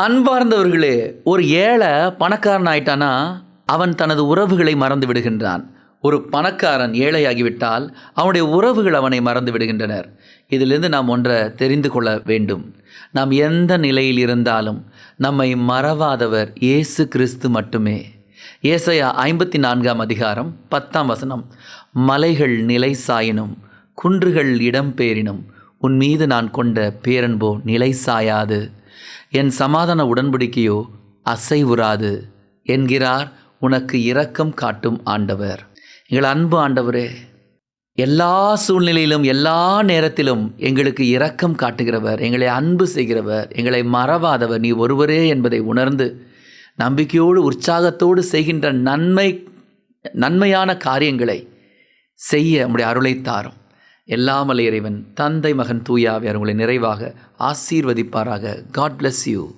அன்பார்ந்தவர்களே ஒரு ஏழை பணக்காரன் ஆயிட்டானா அவன் தனது உறவுகளை மறந்து விடுகின்றான். ஒரு பணக்காரன் ஏழையாகிவிட்டால் அவனுடைய உறவுகள் அவனை மறந்து விடுகின்றனர். இதிலிருந்து நாம் ஒன்றை தெரிந்து கொள்ள வேண்டும். நாம் எந்த நிலையில் இருந்தாலும் நம்மை மறவாதவர் இயேசு கிறிஸ்து மட்டுமே. ஏசையா ஐம்பத்தி நான்காம் அதிகாரம் பத்தாம் வசனம். மலைகள் நிலை சாயினும் குன்றுகள் இடம் பேரினும் உன் மீது நான் கொண்ட பேரன்போ நிலை சாயாது. என் சமாதான உடன்படிக்கையோ அசைவுறாது என்கிறார் உனக்கு இரக்கம் காட்டும் ஆண்டவர். எங்கள் அன்பு ஆண்டவரே எல்லா சூழ்நிலையிலும் எல்லா நேரத்திலும் எங்களுக்கு இரக்கம் காட்டுகிறவர் எங்களை அன்பு செய்கிறவர் எங்களை மறவாதவர். நீ ஒருவரே என்பதை உணர்ந்து நம்பிக்கையோடு உற்சாகத்தோடு செய்கின்ற நன்மை நன்மையான காரியங்களை செய்ய நம்முடைய அருளை தாரும். எல்லா இறைவன் தந்தை மகன் தூயாவியார் உங்களை நிறைவாக ஆசீர்வதிப்பாராக. God bless you